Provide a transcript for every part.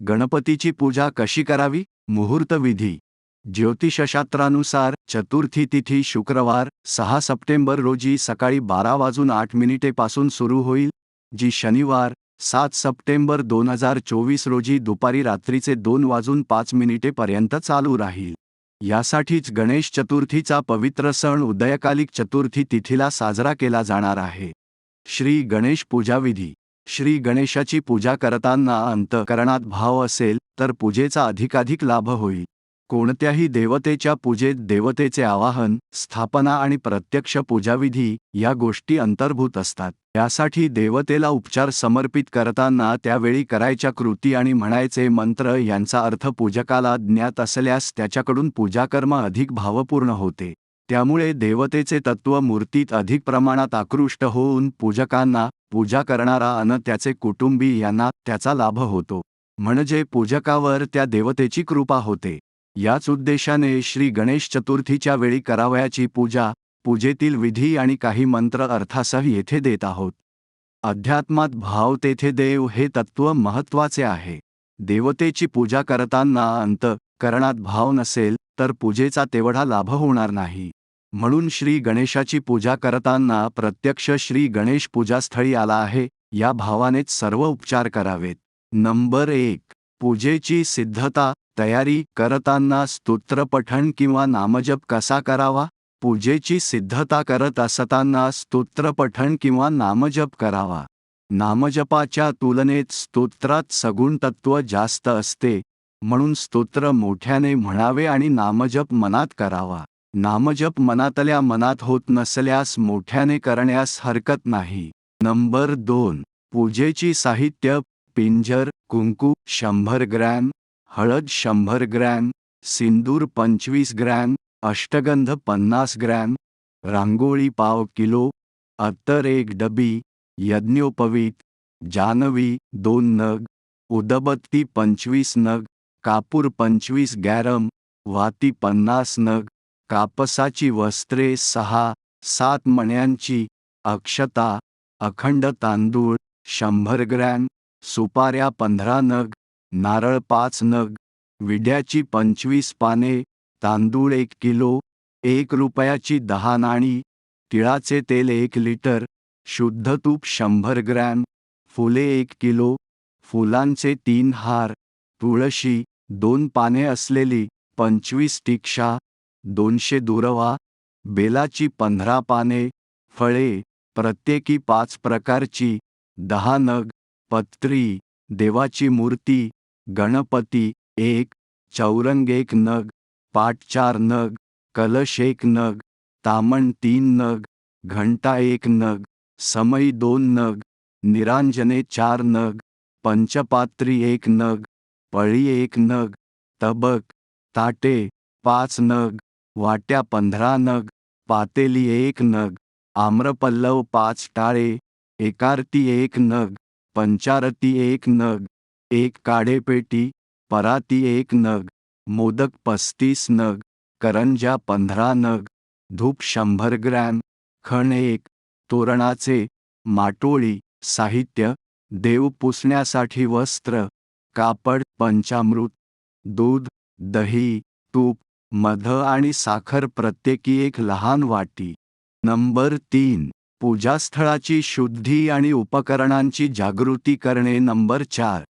गणपतीची पूजा कशी करावी? मुहूर्त विधी ज्योतिषशास्त्रानुसार चतुर्थी तिथी शुक्रवार सहा सप्टेंबर रोजी सकाळी बारा वाजून आठ मिनिटेपासून सुरू होईल जी शनिवार सात सप्टेंबर दोन हजार चोवीस रोजी दुपारी रात्रीचे दोन वाजून पाच मिनिटेपर्यंत चालू राहील. यासाठीच गणेश चतुर्थीचा पवित्र सण उदयकालिक चतुर्थी तिथीला साजरा केला जाणार आहे. श्री गणेश पूजाविधी. श्री गणेशाची पूजा करताना अंतकरणात भाव असेल तर पूजेचा अधिकाधिक लाभ होईल. कोणत्याही देवतेच्या पूजेत देवतेचे आवाहन स्थापना आणि प्रत्यक्ष पूजाविधी या गोष्टी अंतर्भूत असतात. यासाठी देवतेला उपचार समर्पित करताना त्यावेळी करायच्या कृती आणि म्हणायचे मंत्र यांचा अर्थ पूजकाला ज्ञात असल्यास त्याच्याकडून पूजाकर्म अधिक भावपूर्ण होते. त्यामुळे देवतेचे तत्व मूर्तीत अधिक प्रमाणात आकृष्ट होऊन पूजकांना पूजा करणारा अन त्याचे कुटुंबी यांना त्याचा लाभ होतो. म्हणजे पूजकावर त्या देवतेची कृपा होते. याच उद्देशाने श्री गणेश चतुर्थीच्या वेळी करावयाची पूजा पूजेतील विधी आणि काही मंत्र अर्थासह येथे देत आहोत. अध्यात्मात भाव तेथे देव हे तत्व महत्त्वाचे आहे. देवतेची पूजा करताना अंत करणात भाव नसेल तर पूजेचा तेवढा लाभ होणार नाही. म्हणून श्री गणेशाची पूजा करताना प्रत्यक्ष श्री गणेश पूजास्थळी आला आहे या भावानेच सर्व उपचार करावेत. नंबर एक पूजेची सिद्धता तयारी करताना स्तोत्रपठण किंवा नामजप कसा करावा? पूजेची सिद्धता करत असताना स्तोत्रपठण किंवा नामजप करावा. नामजपाच्या तुलनेत स्तोत्रात सगुण तत्व जास्त असते म्हणून स्तोत्र मोठ्याने म्हणावे आणि नामजप मनात करावा. नामजप मनातल्या मनात होत नसल्यास मोठ्याने करण्यास हरकत नाही. नंबर दोन. पूजेची साहित्य. पिंजर कुंकू शंभर ग्रॅम. हळद शंभर ग्रॅम. सिंदूर पंचवीस ग्रॅम. अष्टगंध पन्नास ग्रॅम. रांगोळी पाव किलो. अत्तर एक डबी. यज्ञोपवीत. जानवी दोन नग. उदबत्ती पंचवीस नग. कापूर पंचवीस गॅरम. वाती पन्नास नग. कापसाची वस्त्रे सहा सात मण्यांची अक्षता अखंड तांदूळ शंभर ग्रॅम सुपाऱ्या पंधरा नग नारळ पाच नग विड्याची पंचवीस पाने तांदूळ एक किलो एक रुपयाची दहा नाणी तिळाचे तेल एक लिटर शुद्ध तूप शंभर ग्रॅम फुले एक किलो फुलांचे तीन हार तुळशी दोन पाने असलेली पंचवीस टिक्षा दोनशे दुरवा बेलाची पंधरा पाने फळे प्रत्येकी पाच प्रकारची दहा नग पत्री देवाची मूर्ती गणपती एक चौरंग एक नग पाट चार नग कलश एक नग तामण तीन नग घंटा एक नग समई दोन नग निरांजने चार नग पंचपात्री एक नग पळी एक नग तबक ताटे पाच नग वाट्या पंधरा नग पातेली एक नग आम्रपल्लव पाच टाळे एकारती एक नग पंचारती एक नग एक काढेपेटी पराती एक नग मोदक पस्तीस नग करंजा पंधरा नग धूप शंभर ग्रॅम खण एक तोरणाचे माटोळी साहित्य देव पुसण्यासाठी वस्त्र कापड पंचामृत दूध दही तूप मध आणि साखर प्रत्येकी एक लहान वाटी. नंबर तीन पूजास्थळाची शुद्धी आणि उपकरणांची जागृती करणे. नंबर चार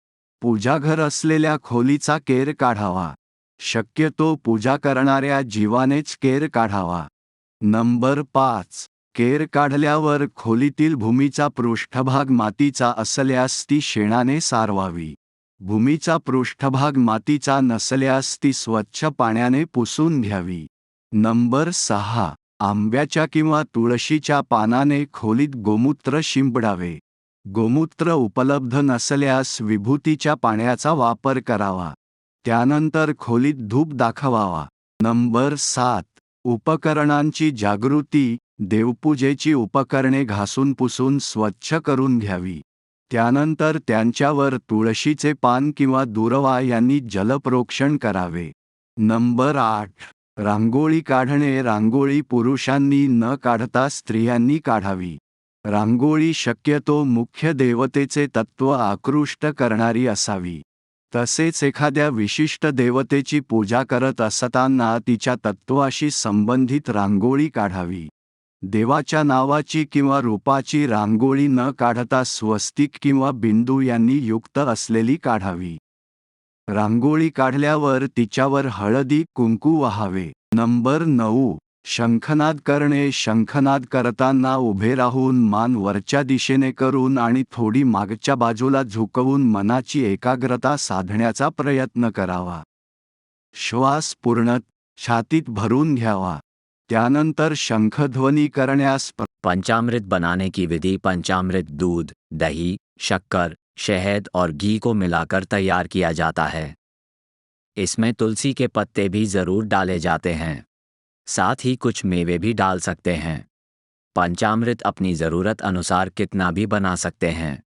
पूजाघर असलेल्या खोलीचा केर काढावा. शक्यतो पूजा करणाऱ्या जीवानेच केर काढावा. नंबर पाच केर काढल्यावर खोलीतील भूमीचा पृष्ठभाग मातीचा असल्यास ती शेणाने सारवावी. भूमीचा पृष्ठभाग मातीचा नसल्यास ती स्वच्छ पाण्याने पुसून घ्यावी. नंबर सहा. आंब्याच्या किंवा तुळशीच्या पानाने खोलीत गोमूत्र शिंपडावे. गोमूत्र उपलब्ध नसल्यास विभूतीच्या पाण्याचा वापर करावा. त्यानंतर खोलीत धूप दाखवावा. नंबर सात. उपकरणांची जागृती देवपूजेची उपकरणे घासून पुसून स्वच्छ करून घ्यावी. त्यानंतर त्यांच्यावर तुळशीचे पान किंवा दुरवा यांनी जलप्रोक्षण करावे. नंबर आठ. रांगोळी काढणे. रांगोळी पुरुषांनी न काढता स्त्रियांनी काढावी. रांगोळी शक्यतो मुख्य देवतेचे तत्त्व आकृष्ट करणारी असावी. तसेच एखाद्या विशिष्ट देवतेची पूजा करत असताना तिच्या तत्त्वाशी संबंधित रांगोळी काढावी. देवाच्या नावाची किंवा रूपाची रांगोळी न काढता स्वस्तिक किंवा बिंदू यांनी युक्त असलेली काढावी. रांगोळी काढल्यावर तिच्यावर हळदी कुंकू वहावे. नंबर नऊ. शंखनाद करणे. शंखनाद करताना उभे राहून मान वरच्या दिशेने करून आणि थोडी मागच्या बाजूला झुकवून मनाची एकाग्रता साधण्याचा प्रयत्न करावा. श्वास पूर्ण छातीत भरून घ्यावा. त्यानंतर शंखध्वनी करण्यास पंचामृत बनाने की विधि, पंचामृत, दूध, दही, शक्कर, शहद और घी को मिलाकर तैयार किया जाता है। इसमें तुलसी के पत्ते भी ज़रूर डाले जाते हैं। साथ ही कुछ मेवे भी डाल सकते हैं। पंचामृत अपनी ज़रूरत अनुसार कितना भी बना सकते हैं।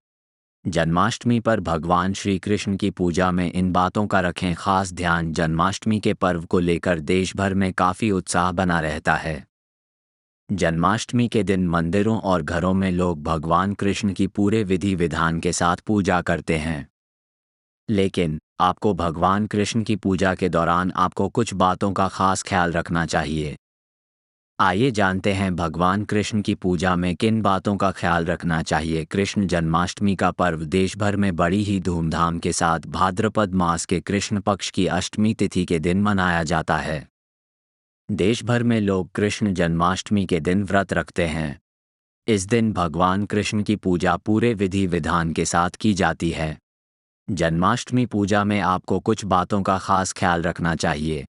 जन्माष्टमी पर भगवान श्री कृष्ण की पूजा में इन बातों का रखें खास ध्यान। जन्माष्टमी के पर्व को लेकर देश भर में काफ़ी उत्साह बना रहता है। जन्माष्टमी के दिन मंदिरों और घरों में लोग भगवान कृष्ण की पूरे विधि विधान के साथ पूजा करते हैं। लेकिन, आपको भगवान कृष्ण की पूजा के दौरान आपको कुछ बातों का खास ख्याल रखना चाहिए। आइए जानते हैं भगवान कृष्ण की पूजा में किन बातों का ख्याल रखना चाहिए। कृष्ण जन्माष्टमी का पर्व देश भर में बड़ी ही धूमधाम के साथ भाद्रपद मास के कृष्ण पक्ष की अष्टमी तिथि के दिन मनाया जाता है। देश भर में लोग कृष्ण जन्माष्टमी के दिन व्रत रखते हैं। इस दिन भगवान कृष्ण की पूजा पूरे विधि विधान के साथ की जाती है। जन्माष्टमी पूजा में आपको कुछ बातों का खास ख्याल रखना चाहिए।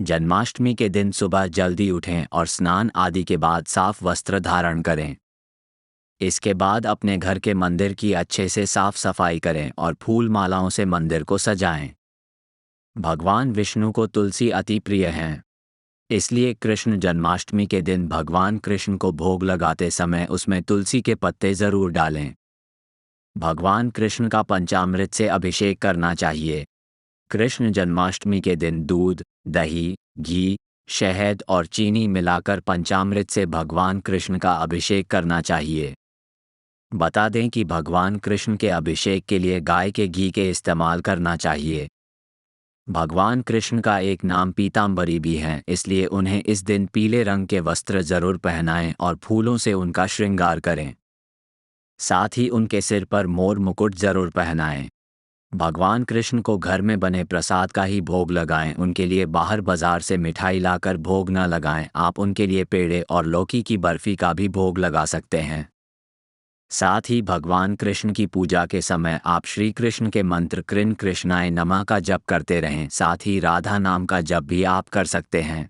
जन्माष्टमी के दिन सुबह जल्दी उठें और स्नान आदि के बाद साफ़ वस्त्र धारण करें। इसके बाद अपने घर के मंदिर की अच्छे से साफ़ सफ़ाई करें और फूल मालाओं से मंदिर को सजाएँ। भगवान विष्णु को तुलसी अति प्रिय हैं। इसलिए कृष्ण जन्माष्टमी के दिन भगवान कृष्ण को भोग लगाते समय उसमें तुलसी के पत्ते ज़रूर डालें। भगवान कृष्ण का पंचामृत से अभिषेक करना चाहिए। कृष्ण जन्माष्टमी के दिन दूध दही, घी, शहद और चीनी मिलाकर पंचामृत से भगवान कृष्ण का अभिषेक करना चाहिए। बता दें कि भगवान कृष्ण के अभिषेक के लिए गाय के घी के इस्तेमाल करना चाहिए। भगवान कृष्ण का एक नाम पीताम्बरी भी है, इसलिए उन्हें इस दिन पीले रंग के वस्त्र ज़रूर पहनाएँ और फूलों से उनका श्रृंगार करें। साथ ही उनके सिर पर मोर मुकुट ज़रूर पहनाएँ। भगवान कृष्ण को घर में बने प्रसाद का ही भोग लगाएँ, उनके लिए बाहर बाज़ार से मिठाई लाकर भोग न लगाएँ, आप उनके लिए पेड़े और लौकी की बर्फ़ी का भी भोग लगा सकते हैं। साथ ही भगवान कृष्ण की पूजा के समय आप श्री कृष्ण के मंत्र कृन कृष्णाय नमा का जप करते रहें, साथ ही राधा नाम का जप भी आप कर सकते हैं।